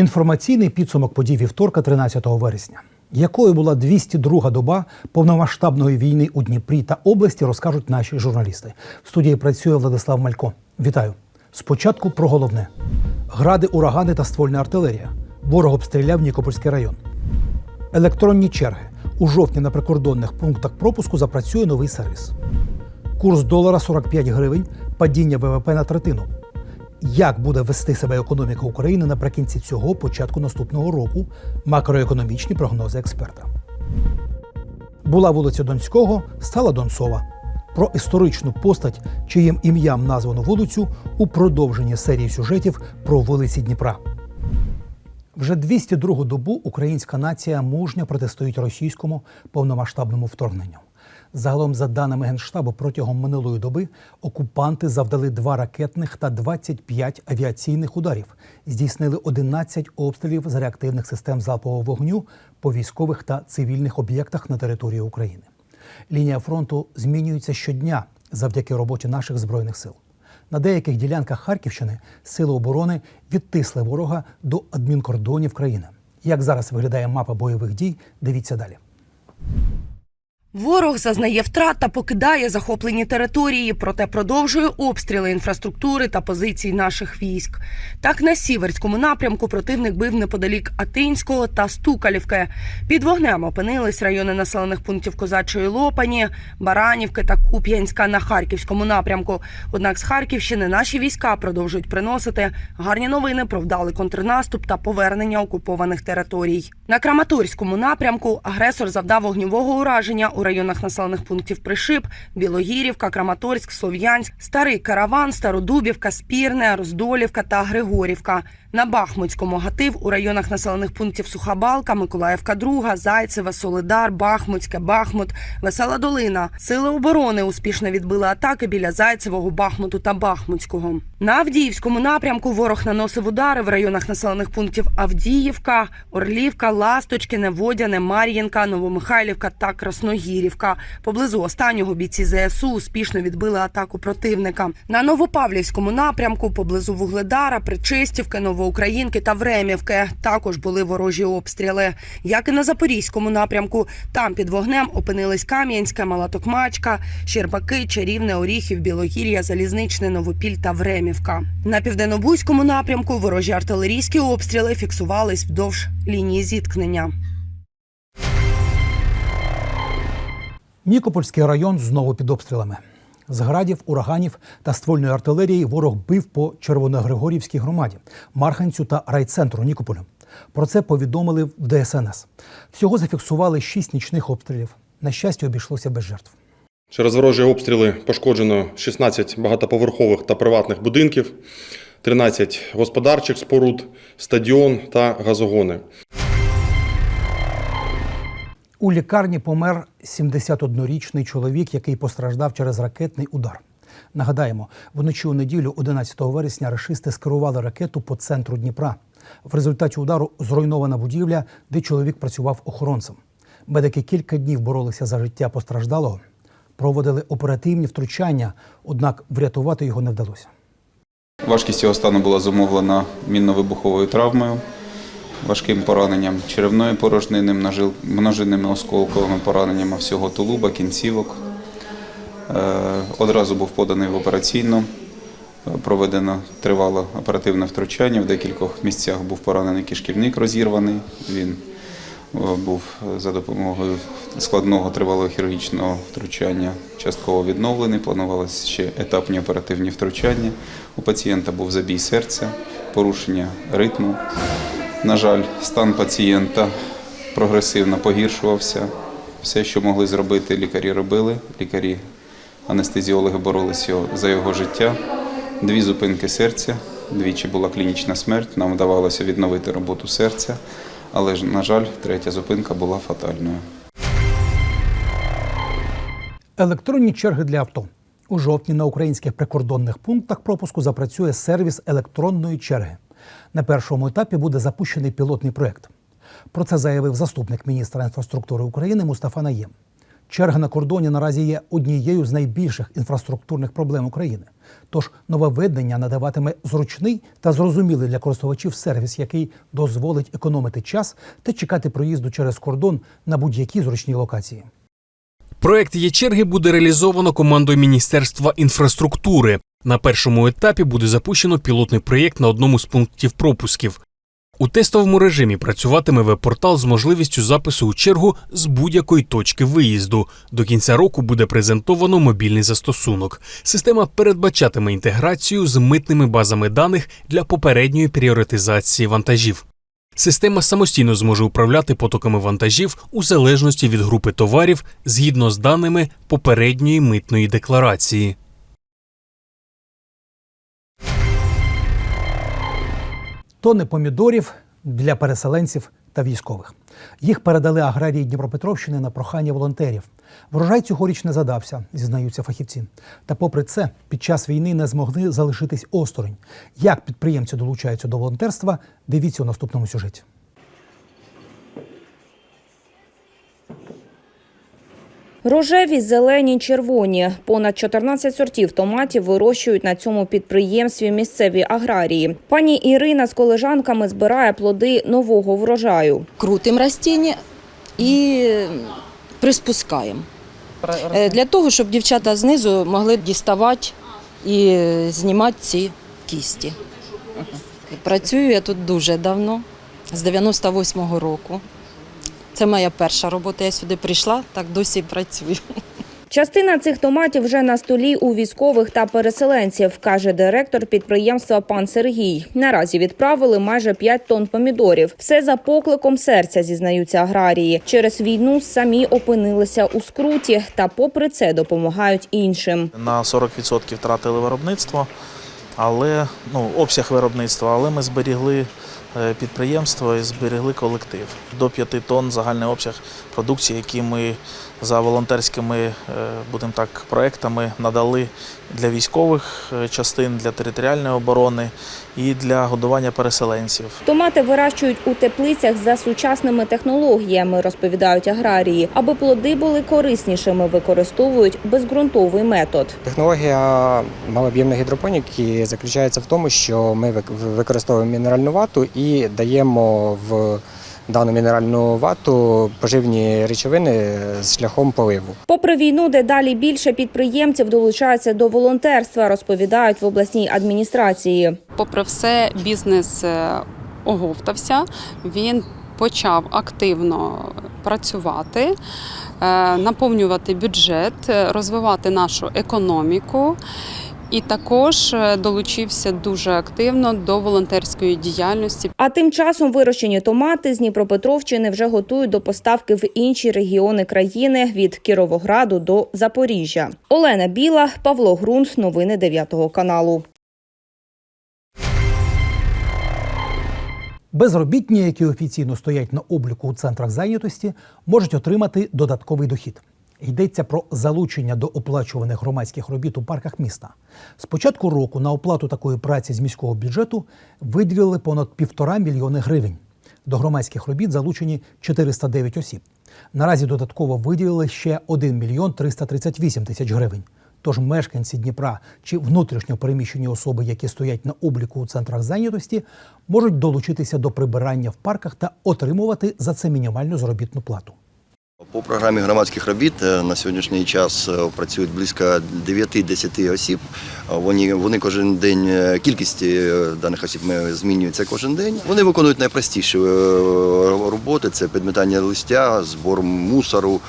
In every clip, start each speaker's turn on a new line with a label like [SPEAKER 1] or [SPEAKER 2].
[SPEAKER 1] Інформаційний підсумок подій вівторка, 13 вересня. Якою була 202-га доба повномасштабної війни у Дніпрі та області, розкажуть наші журналісти. В студії працює Владислав Малько. Вітаю. Спочатку про головне: гради, урагани та ствольна артилерія. Ворог обстріляв Нікопольський район. Електронні черги. У жовтні на прикордонних пунктах пропуску запрацює новий сервіс. Курс долара 45 гривень, падіння ВВП на третину. Як буде вести себе економіка України наприкінці цього початку наступного року? Макроекономічні прогнози експерта. Була вулиця Донського, стала Донцова. Про історичну постать, чиїм ім'ям названо вулицю, у продовженні серії сюжетів про вулиці Дніпра. Вже 202 добу українська нація мужньо протистоїть російському повномасштабному вторгненню. Загалом, за даними Генштабу, протягом минулої доби окупанти завдали два ракетних та 25 авіаційних ударів, здійснили 11 обстрілів з реактивних систем залпового вогню по військових та цивільних об'єктах на території України. Лінія фронту змінюється щодня завдяки роботі наших збройних сил. На деяких ділянках Харківщини сили оборони відтисли ворога до адмінкордонів країни. Як зараз виглядає мапа бойових дій? Дивіться далі.
[SPEAKER 2] Ворог зазнає втрат та покидає захоплені території, проте продовжує обстріли інфраструктури та позицій наших військ. Так на сіверському напрямку противник бив неподалік Атинського та Стукалівки. Під вогнем опинились райони населених пунктів Козачої Лопані, Баранівки та Куп'янська на харківському напрямку. Однак з Харківщини наші війська продовжують приносити гарні новини про вдалий контрнаступ та повернення окупованих територій. На Краматорському напрямку агресор завдав вогнівого ураження у районах населених пунктів Пришип, Білогірівка, Краматорськ, Слов'янськ, Старий Караван, Стародубівка, Спірне, Роздолівка та Григорівка. На Бахмутському гатив у районах населених пунктів Сухабалка, Миколаївка, Друга, Зайцеве, Солидар, Бахмутське, Бахмут, Весела Долина. Сили оборони успішно відбили атаки біля Зайцевого, Бахмуту та Бахмутського. На Авдіївському напрямку ворог наносив удари в районах населених пунктів Авдіївка, Орлівка, Ласточкине, Водяне, Мар'їнка, Новомихайлівка та Красногірівка. Поблизу останнього бійці ЗСУ успішно відбили атаку противника. На Новопавлівському напрямку, поблизу Вугледара, Причистівки, Новоукраїнки та Времівки також були ворожі обстріли. Як і на Запорізькому напрямку, там під вогнем опинились Кам'янська, Малатокмачка, Щербаки, Чарівне, Оріхів, Білогір'я, Залізничне, Новопіль та Времівка. На південнобузькому напрямку ворожі артилерійські обстріли фіксувались вдовж лінії зіткнення.
[SPEAKER 1] Нікопольський район знову під обстрілами. З градів, ураганів та ствольної артилерії ворог бив по Червоногригорівській громаді, Марханцю та райцентру Нікополю. Про це повідомили в ДСНС. Всього зафіксували шість нічних обстрілів. На щастя, обійшлося без жертв.
[SPEAKER 3] Через ворожі обстріли пошкоджено 16 багатоповерхових та приватних будинків, 13 господарчих споруд, стадіон та газогони.
[SPEAKER 1] У лікарні помер 71-річний чоловік, який постраждав через ракетний удар. Нагадаємо, вночі у неділю, 11 вересня, рашисти скерували ракету по центру Дніпра. В результаті удару зруйнована будівля, де чоловік працював охоронцем. Медики кілька днів боролися за життя постраждалого, проводили оперативні втручання, однак врятувати його не вдалося.
[SPEAKER 4] Важкість його стану була зумовлена мінно-вибуховою травмою, важким пораненням черевної порожнини, множинними осколковими пораненнями всього тулуба, кінцівок. Е, Одразу був поданий в операційну. Проведено тривале оперативне втручання. В декількох місцях був поранений кишківник розірваний. Він е, був за допомогою складного тривалого хірургічного втручання частково відновлений. Планувалися ще етапні оперативні втручання. У пацієнта був забій серця, порушення ритму. На жаль, стан пацієнта прогресивно погіршувався. Все, що могли зробити, лікарі робили. Лікарі, анестезіологи боролися за його життя. Дві зупинки серця, двічі була клінічна смерть. Нам вдавалося відновити роботу серця, але ж, на жаль, третя зупинка була фатальною.
[SPEAKER 1] Електронні черги для авто. У жовтні на українських прикордонних пунктах пропуску запрацює сервіс електронної черги. На першому етапі буде запущений пілотний проект. Про це заявив заступник міністра інфраструктури України Мустафа Наєм. Черга на кордоні наразі є однією з найбільших інфраструктурних проблем України. Тож нововведення надаватиме зручний та зрозумілий для користувачів сервіс, який дозволить економити час та чекати проїзду через кордон на будь-якій зручній локації.
[SPEAKER 5] Проект є черги буде реалізовано командою Міністерства інфраструктури. На першому етапі буде запущено пілотний проєкт на одному з пунктів пропусків. У тестовому режимі працюватиме веб-портал з можливістю запису у чергу з будь-якої точки виїзду. До кінця року буде презентовано мобільний застосунок. Система передбачатиме інтеграцію з митними базами даних для попередньої пріоритизації вантажів. Система самостійно зможе управляти потоками вантажів у залежності від групи товарів згідно з даними попередньої митної декларації.
[SPEAKER 1] Тони помідорів для переселенців та військових. Їх передали аграрії Дніпропетровщини на прохання волонтерів. Врожай цьогоріч не задався, зізнаються фахівці. Та, попри це, під час війни не змогли залишитись осторонь. Як підприємці долучаються до волонтерства, дивіться у наступному сюжеті.
[SPEAKER 6] Рожеві, зелені, червоні. Понад 14 сортів томатів вирощують на цьому підприємстві місцеві аграрії. Пані Ірина з колежанками збирає плоди нового врожаю.
[SPEAKER 7] крутим растіння і приспускаємо. Е, Для того, щоб дівчата знизу могли діставати і знімати ці кісті. Працюю я тут дуже давно, з 98-го року. Це моя перша робота. Я сюди прийшла, так досі працюю.
[SPEAKER 6] Частина цих томатів вже на столі у військових та переселенців, каже директор підприємства пан Сергій. Наразі відправили майже 5 тонн помідорів. Все за покликом серця, зізнаються аграрії. Через війну самі опинилися у скруті, та попри це допомагають іншим.
[SPEAKER 8] на 40% втратили виробництво, але ну, обсяг виробництва, але ми зберігли підприємство і зберегли колектив. До 5 тонн загальний обсяг продукції, які ми за волонтерськими, е, будемо так, проектами надали для військових е, частин, для територіальної оборони і для годування переселенців.
[SPEAKER 6] Томати вирощують у теплицях за сучасними технологіями, розповідають аграрії. Аби плоди були кориснішими, використовують безґрунтовий метод.
[SPEAKER 9] Технологія малооб'ємної гідропоніки заключається в тому, що ми використовуємо мінеральну вату і даємо в дану мінеральну вату поживні речовини з шляхом поливу.
[SPEAKER 6] Попри війну, дедалі більше підприємців долучаються до волонтерства, розповідають в обласній адміністрації.
[SPEAKER 10] попри все, бізнес е, оговтався. Він почав активно працювати, е, наповнювати бюджет, е, розвивати нашу економіку. І також е, долучився дуже активно до волонтерської діяльності.
[SPEAKER 6] А тим часом вирощені томати з Дніпропетровщини вже готують до поставки в інші регіони країни від Кіровограду до Запоріжжя. Олена Біла, Павло Грунт. Новини 9 каналу.
[SPEAKER 1] Безробітні, які офіційно стоять на обліку у центрах зайнятості, можуть отримати додатковий дохід. Йдеться про залучення до оплачуваних громадських робіт у парках міста. З початку року на оплату такої праці з міського бюджету виділили понад півтора мільйони гривень. До громадських робіт залучені 409 осіб. Наразі додатково виділили ще 1 мільйон 338 тисяч гривень. Тож мешканці Дніпра чи внутрішньо переміщені особи, які стоять на обліку у центрах зайнятості, можуть долучитися до прибирання в парках та отримувати за це мінімальну заробітну плату.
[SPEAKER 11] По програмі громадських робіт е, на сьогоднішній час е, працюють близько 9-10 осіб. Е, Вони, вони кожен день, кількість даних осіб змінюється кожен день. Вони виконують найпростіші роботи: це підмітання листя, збор мусору,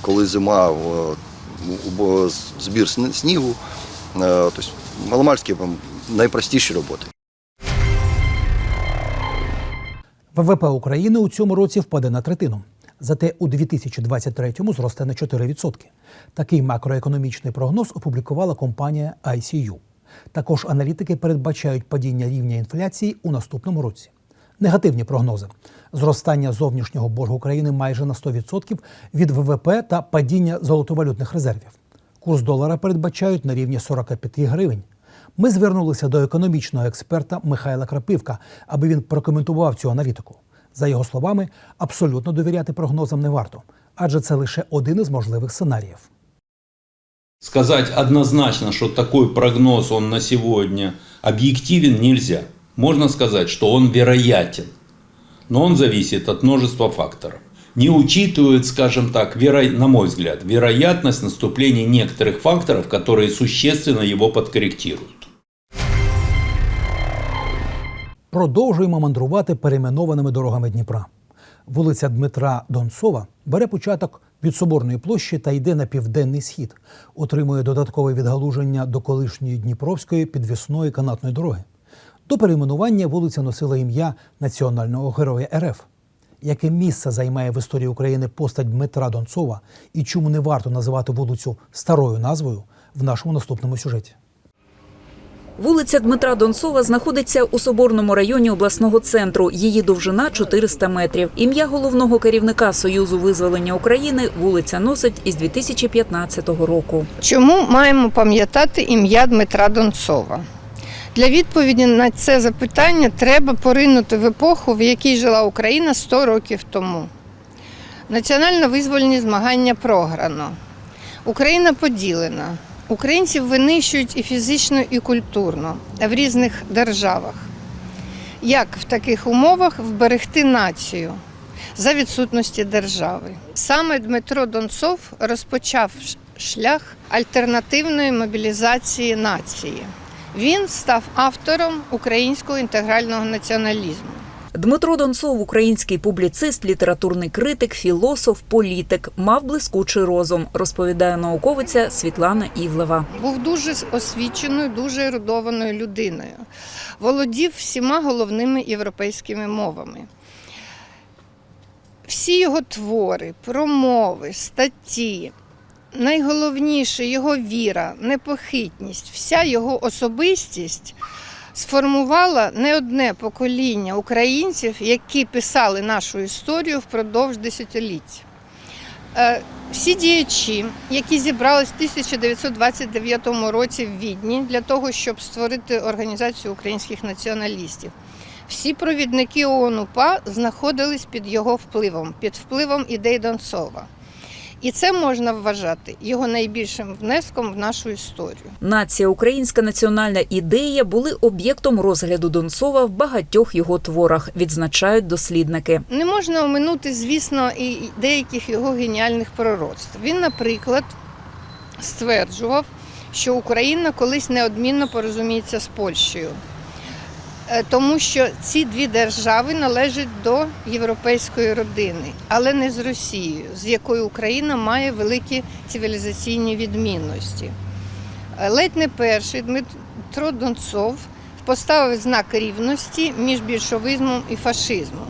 [SPEAKER 11] коли зима, збір снігу. Тобто маломальські найпростіші роботи.
[SPEAKER 1] ВВП України у цьому році впаде на третину. Зате у 2023-му зросте на 4%. Такий макроекономічний прогноз опублікувала компанія ICU. Також аналітики передбачають падіння рівня інфляції у наступному році. Негативні прогнози: зростання зовнішнього боргу країни майже на 100% від ВВП та падіння золотовалютних резервів. Курс долара передбачають на рівні 45 гривень. Ми звернулися до економічного експерта Михайла Крапивка, аби він прокоментував цю аналітику. За його словами, абсолютно довіряти прогнозам не варто, адже це лише один із можливих сценаріїв.
[SPEAKER 12] Сказать однозначно, что такой прогноз он на сегодня объективен, нельзя. Можно сказать, что он вероятен, но он зависит от множества факторов. Не учитывает, скажем так, веро... на мой взгляд, вероятность наступления некоторых факторов, которые существенно его подкорректируют.
[SPEAKER 1] Продовжуємо мандрувати перейменованими дорогами Дніпра. Вулиця Дмитра Донцова бере початок від Соборної площі та йде на південний схід, отримує додаткове відгалуження до колишньої Дніпровської підвісної канатної дороги. До перейменування вулиця носила ім'я національного героя РФ. Яке місце займає в історії України постать Дмитра Донцова і чому не варто називати вулицю старою назвою в нашому наступному сюжеті?
[SPEAKER 13] Вулиця Дмитра Донцова знаходиться у Соборному районі обласного центру. Її довжина 400 метрів. Ім'я головного керівника Союзу визволення України вулиця носить із 2015 року.
[SPEAKER 14] Чому маємо пам'ятати ім'я Дмитра Донцова? Для відповіді на це запитання треба поринути в епоху, в якій жила Україна 100 років тому. Національно-визвольні змагання програно. Україна поділена. Українців винищують і фізично, і культурно в різних державах. Як в таких умовах вберегти націю за відсутності держави? Саме Дмитро Донцов розпочав шлях альтернативної мобілізації нації. Він став автором українського інтегрального націоналізму.
[SPEAKER 13] Дмитро Донцов, український публіцист, літературний критик, філософ, політик, мав блискучий розум, розповідає науковиця Світлана Івлева.
[SPEAKER 14] Був дуже освіченою, дуже ерудованою людиною. Володів всіма головними європейськими мовами. Всі його твори, промови, статті, найголовніше його віра, непохитність, вся його особистість сформувала не одне покоління українців, які писали нашу історію впродовж десятиліть. Е, Всі діячі, які зібрались в 1929 році в Відні для того, щоб створити організацію українських націоналістів, всі провідники ООН УПА знаходились під його впливом, під впливом ідей Донцова. І це можна вважати його найбільшим внеском в нашу історію.
[SPEAKER 13] Нація, українська національна ідея були об'єктом розгляду Донцова в багатьох його творах, відзначають дослідники.
[SPEAKER 14] Не можна оминути, звісно, і деяких його геніальних пророцтв. Він, наприклад, стверджував, що Україна колись неодмінно порозуміється з Польщею, тому що ці дві держави належать до європейської родини, але не з Росією, з якою Україна має великі цивілізаційні відмінності. Е, Ледь не перший Дмитро Донцов поставив знак рівності між більшовизмом і фашизмом.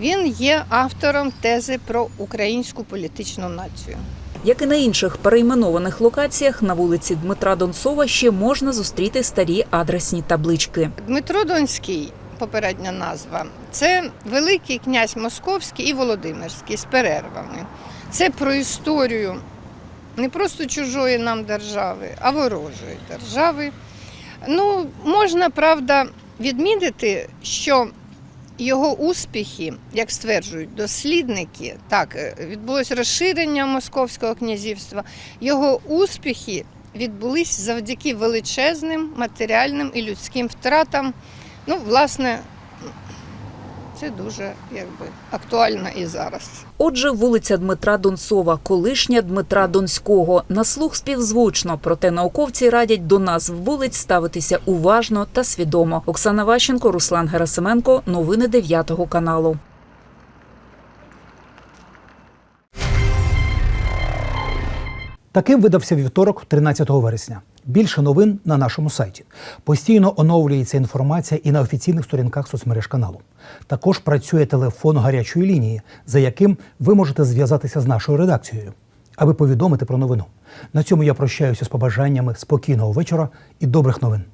[SPEAKER 14] Він є автором тези про українську політичну націю.
[SPEAKER 13] Як і на інших перейменованих локаціях, на вулиці Дмитра Донцова ще можна зустріти старі адресні таблички.
[SPEAKER 14] Дмитро Донський, попередня назва, це Великий князь Московський і Володимирський з перервами. Це про історію не просто чужої нам держави, а ворожої держави. Ну, можна, правда, відмітити, що його успіхи, як стверджують дослідники, так, е, відбулось розширення Московського князівства. Його успіхи відбулись завдяки величезним матеріальним і людським втратам. Ну, власне, це дуже якби, актуально і зараз.
[SPEAKER 13] Отже, вулиця Дмитра Донцова, колишня Дмитра Донського. На слух співзвучно, проте науковці радять до назв вулиць ставитися уважно та свідомо. Оксана Ващенко, Руслан Герасименко. Новини 9 каналу.
[SPEAKER 1] Таким видався вівторок, 13 вересня. Більше новин на нашому сайті. Постійно оновлюється інформація і на офіційних сторінках соцмереж каналу. Також працює телефон гарячої лінії, за яким ви можете зв'язатися з нашою редакцією, аби повідомити про новину. На цьому я прощаюся з побажаннями спокійного вечора і добрих новин.